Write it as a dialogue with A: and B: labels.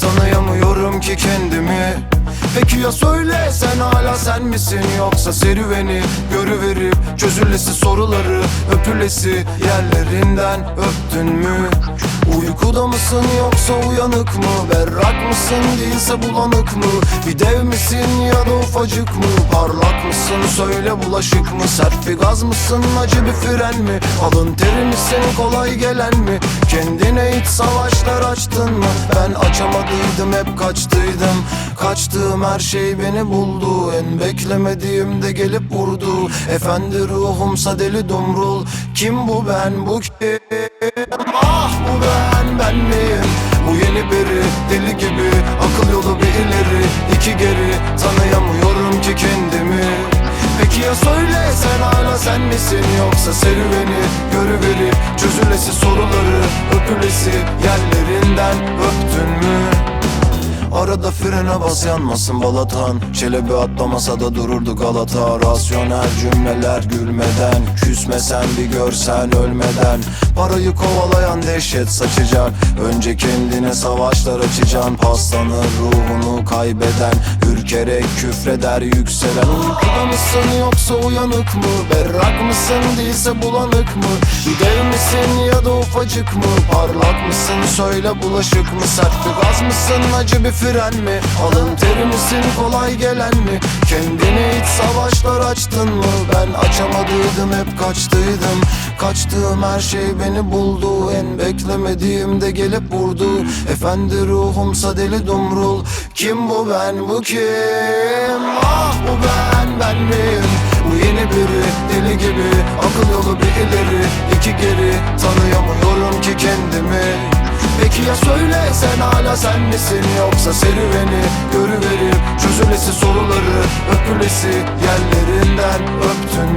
A: Tanıyamıyorum ki kendimi. Peki ya söyle sen hala sen misin? Yoksa serüveni görüverip Çözülesi soruları öpülesi Yerlerinden öptün mü Uykuda mısın yoksa uyanık mı? Berrak mısın değilse bulanık mı? Bir dev misin ya da ufacık mı? Parlak mısın söyle bulaşık mı? Sert bir gaz mısın acı bir fren mi? Alın teri misin kolay gelen mi? Kendine iç savaşlar açtın mı? Ben açamadıydım hep kaçtıydım. Kaçtığım her şey beni buldu. En beklemediğimde gelip vurdu. Efendi ruhumsa deli dumrul. Kim bu ben bu kim ben miyim? Bu yeni biri deli gibi Akıl yolu bir ileri iki geri Tanıyamıyorum ki kendimi. Peki ya söyle sen hala sen misin? Yoksa serüveni görüverip Çözülesi soruları öpülesi Yerlerinden? Arada frene bas yanmasın balatan Çelebi atlamasa da dururdu Galata Rasyonel cümleler gülmeden Küsmesen bir görsen ölmeden Parayı kovalayan dehşet saçacak Önce kendine savaşlar açacaksın Paslanır ruhunu kaybeden Ürkerek küfreder yükselen Uykuda mısın yoksa uyanık mı? Berrak mısın değilse bulanık mı? Dev misin ya da ufacık mı? Parlak mısın söyle bulaşık mı? Sert gaz mısın acı bir fren mi? Alın teri misin kolay gelen mi? Kendine iç savaşlar açtın mı? Ben açamadıydım hep kaçtıydım Kaçtığım her şey beni buldu En beklemediğimde gelip vurdu Efendi ruhumsa deli dumrul Kim bu ben bu kim? Ah bu ben ben miyim? Bu yeni biri deli gibi Akıl yolu bir ileri iki geri Tanıyamıyorum ki kendimi Peki ya söyle sen hala sen misin Yoksa serüveni görüverip Çözülesi soruları öpülesi Yerlerinden öptün?